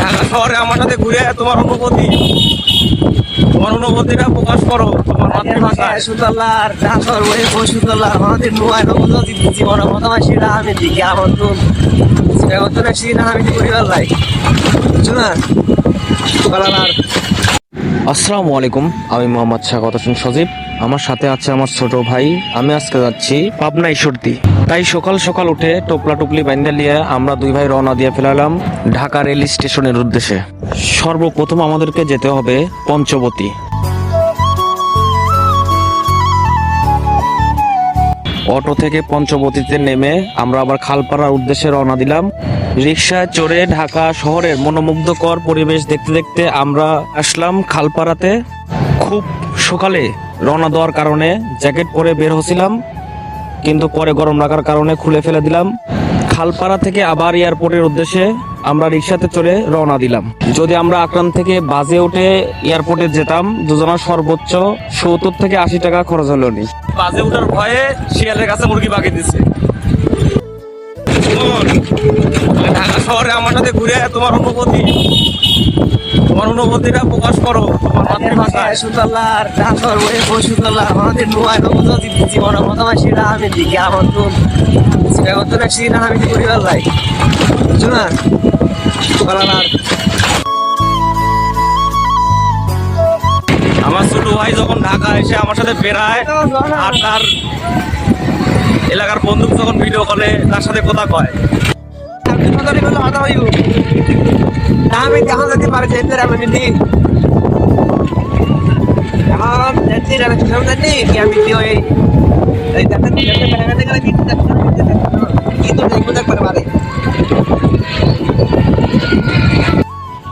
ঢাকা শহরে আমার সাথে ঘুরে তোমার অনুভূতি। তোমার অনুভূতিটা প্রকাশ করো, তোমার মাতৃভাষায় সুতলার ঢাকার ওই বসুতলা আমাদের নোয়াই নবদ জীবন সেটা আমি দিকে আমন্ত্রণ সেবতনে সিনা আমি পরিবার লাই। শোনা সুতলার আসসালামু আলাইকুম, আমি মোহাম্মদ স্বাগত হোসেন সজীব। আমার সাথে আছে আমার ছোট ভাই। আমি আজকে যাচ্ছি পাবনা ঈশ্বরদী। তাই সকাল সকাল উঠে টোপলা টুপলি বাইন্দা নিয়ে আমরা দুই ভাই রওনা দিয়ে ফেলালাম ঢাকা রেল স্টেশনের উদ্দেশ্যে। সর্বপ্রথম আমাদেরকে যেতে হবে পঞ্চবতী। অটো থেকে পঞ্চবতীতে নেমে আমরা আবার খালপাড়ার উদ্দেশ্যে রওনা দিলাম। রিক্সায় চড়ে ঢাকা শহরের মনোমুগ্ধকর পরিবেশ দেখতে দেখতে আমরা আসলাম খালপাড়াতে। খুব সকালে রওনা দেওয়ার কারণে জ্যাকেট পরে বের হচ্ছিলাম কিন্তু পরে গরম লাগার কারণে খুলে ফেলে দিলাম। খালপাড়া থেকে আবার এয়ারপোর্টের উদ্দেশ্যে আমরা রিক্সাতে চড়ে রওনা দিলাম। যদি আমরা আকরাম থেকে বাজে উঠে এয়ারপোর্টে যেতাম দুজনা সর্বোচ্চ সত্তর থেকে আশি টাকা খরচ হলো নি। বাজে উঠার ভয়ে শিয়ালের কাছে মুরগি বাকি দিচ্ছে ঢাকা শহরে আমার সাথে ঘুরে তোমার অনুভূতি। তোমার অনুভূতিটা প্রকাশ করো। তোমার মাতৃভাষায় সুতলার ঢাকার ওই বসুতলা আমাদের নোয়াই নবদ জীবন মতামাসীরা আমি দিকে আমন্ত্রণ সেবতনে সিনা আমি পরিবার লাই শোনা সুতলার আমার ছোট ভাই যখন ঢাকা এসে আমার সাথে বেড়ায় আর তার এলাকার বন্ধু যখন ভিডিও কলে তার সাথে কথা কয়। আমি দেখা যেতে পারে যে আমি নিদি এখন যেতে আমি সামনে কি আমি দিও এই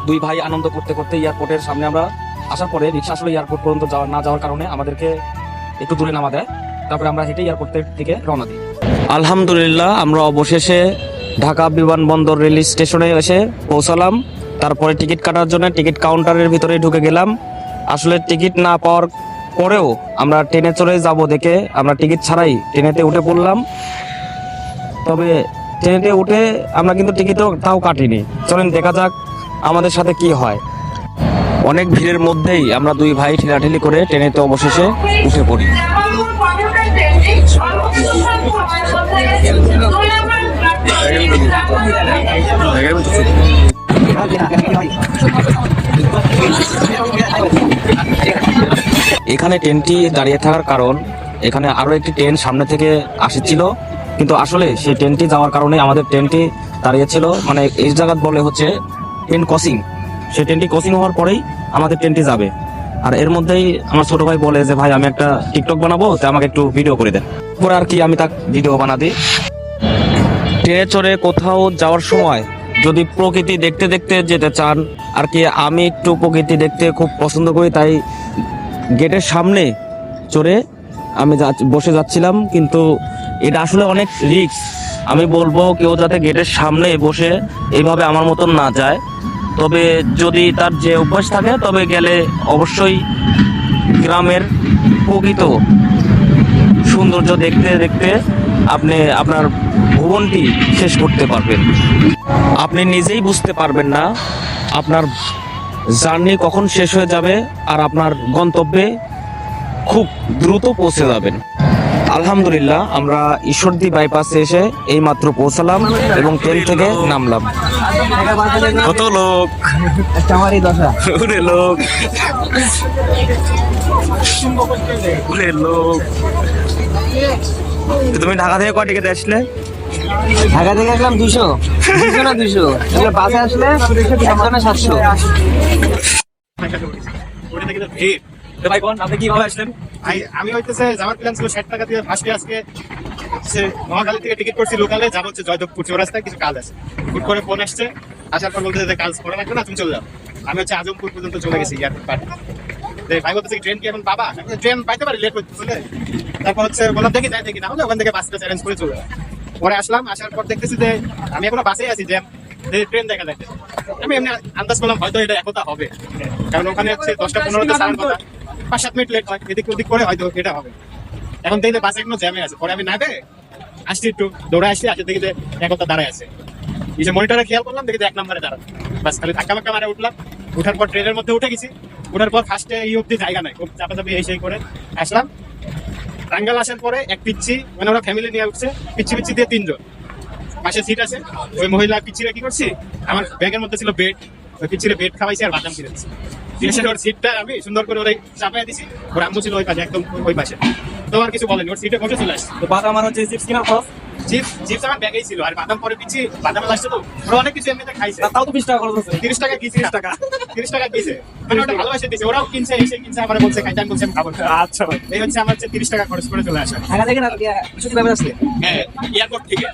দুই ভাই আনন্দ করতে করতে এয়ারপোর্টের সামনে আমরা আসার পরে রিক্সা আসলে এয়ারপোর্ট পর্যন্ত যাওয়া না যাওয়ার কারণে আমাদেরকে একটু দূরে নামা দেয় তারপরে আমরা হেঁটে এয়ারপোর্টের দিকে রওনা দিই আলহামদুলিল্লাহ আমরা অবশেষে ঢাকা বিমানবন্দর রেল স্টেশনে এসে পৌঁছালাম তারপরে টিকিট কাটার জন্য টিকিট কাউন্টারের ভিতরে ঢুকে গেলাম আসলে টিকিট না পাওয়ার পরেও আমরা ট্রেনে চলে যাব দেখে, আমরা টিকিট ছাড়াই ট্রেনেতে উঠে পড়লাম। তবে ট্রেনেতে উঠে আমরা কিন্তু টিকিটও তাও কাটিনি। চলেন দেখা যাক আমাদের সাথে কি হয়। অনেক ভিড়ের মধ্যেই আমরা দুই ভাই ঠেলাঠেলি করে ট্রেনেতে অবশেষে উঠে পড়ি। এখানে ট্রেনটি দাঁড়িয়ে থাকার কারণ, এখানে আরও একটি ট্রেন সামনে থেকে আসছিল। কিন্তু আসলে সেই ট্রেনটি যাওয়ার কারণে আমাদের ট্রেনটি দাঁড়িয়েছিল মানে এই জায়গা বলে হচ্ছে ট্রেন ক্রসিং। সেই ট্রেনটি ক্রসিং হওয়ার পরেই আমাদের ট্রেনটি যাবে। আর এর মধ্যেই আমার ছোট ভাই বলে যে, ভাই, আমি একটা টিকটক বানাবো, তো আমাকে একটু ভিডিও করে দেন। পরে আর কি আমি তাকে ভিডিও বানা দিই। ট্রেনে চড়ে কোথাও যাওয়ার সময় যদি প্রকৃতি দেখতে দেখতে যেতে চান, আর কি আমি একটু প্রকৃতি দেখতে খুব পছন্দ করি, তাই গেটের সামনে চড়ে আমি বসে যাচ্ছিলাম, কিন্তু এটা আসলে অনেক রিস্ক। আমি বলব কেউ যাতে গেটের সামনে বসে এইভাবে আমার মতন না যায়। তবে যদি তার যে অভ্যাস থাকে, তবে গেলে অবশ্যই গ্রামের প্রকৃত সৌন্দর্য দেখতে দেখতে আপনি আপনার ভ্রমণটি শেষ করতে পারবেন। আপনি নিজেই বুঝতে পারবেন না আপনার জার্নি কখন শেষ হয়ে যাবে আর আপনার গন্তব্যে খুব দ্রুত পৌঁছে যাবেন। আলহামদুলিল্লাহ আমরা ঈশ্বরদী বাইপাসে এসে এইমাত্র পৌঁছালাম এবং ট্রেন থেকে নামলাম। কত লোক? লোক। লোক। তুমি ঢাকা থেকে কয় টিকিট আসলে? ঢাকা থেকে আসলাম দুশো দুশো না দুশো বাসে আসলে একশো না সাতশো? ভাই কোন আপনি কীভাবে আসলেন? আমি হইতেছে যাওয়ার প্ল্যান ছিল ষাট টাকা দিয়ে ফার্স্টে আজকে সে মহাখালী থেকে টিকিট করছি লোকালে যাব হচ্ছে জয়দেবপুর চৌরাস্তায় কিছু কাজ আছে। হুট করে ফোন আসছে আসার পর বলতে যে কাজ করে না তুমি চলে যাও। আমি হচ্ছে আজমপুর পর্যন্ত চলে গেছি এয়ারপোর্ট পার্টি ভাই বলতেছে ট্রেন কি এখন পাবা? আমি ট্রেন পাইতে পারি লেট করতে চলে তারপর হচ্ছে বললাম দেখি যাই দেখি। না হলে ওখান থেকে বাসটা চ্যালেঞ্জ করে চলে। পরে আসলাম আসার পর দেখতেছি যে আমি এখনও বাসেই আছি জ্যাম যে ট্রেন দেখা যাচ্ছে আমি এমনি আন্দাজ করলাম হয়তো এটা একতা হবে। কারণ ওখানে হচ্ছে দশটা পনেরোতে সাড়ে কথা। পাঁচ সাত মিনিট লেট হয় এদিক ওদিক করে হয়তো এটা হবে। এখন দেখলে বাসে এখনও জ্যামে আছে। পরে আমি না দে আসছি একটু দৌড়ে আসছি আসে দেখি যে একতা দাঁড়ায় আছে। এই যে মনিটরে খেয়াল করলাম দেখি যে এক নম্বরে দাঁড়ানো বাস খালি ধাক্কা মাক্কা মারে উঠলাম। উঠার পর ট্রেনের মধ্যে উঠে গেছি। উঠার পর ফার্স্টে এই অব্দি জায়গা নাই। খুব চাপাচাপি এই সেই করে। আসলাম। টাঙ্গাল আসার পরে এক পিচ্ছি মানে ওরা ফ্যামিলি নিয়ে উঠছে, পিচ্ছি পিচ্ছি দিয়ে তিনজন। পাশে সিট আছে, ওই মহিলা পিচ্ছিরা কি করছি? আমার ব্যাগের মধ্যে ছিল বেড ওই পিচ্ছিরে বেড খাওয়াইছে আর বাদাম ফিরেছে আমি সুন্দর করে ওরাই চাপাই দিছি, ওর আম্মু ছিল ওই পাশে, একদম ওই পাশে। তো আর কিছু বলেনি, ওর সিটে বসে চলে আসছে। তো বাদাম আর হচ্ছে কিনা চিপস চিপস আমার ব্যাগেই ছিল আর বাদাম পরে পিচ্ছি বাদাম তো ওরা অনেক কিছু এমনিতে খাইছে। তাও তো বিশ টাকা খরচ আছে তিরিশ টাকা কি তিরিশ টাকা। তিরিশ টাকা দিয়েছে মানে ওটা ভালোবাসে দিয়েছে ওরাও কিনছে এসে কিনছে আমার বলছে খাইতে আমি বলছি খাব আচ্ছা ভাই। এই হচ্ছে আমার হচ্ছে তিরিশ টাকা খরচ করে চলে আসা। ঢাকা থেকে না সত্যি ব্যাপার আসলে? হ্যাঁ এয়ারপোর্ট থেকে।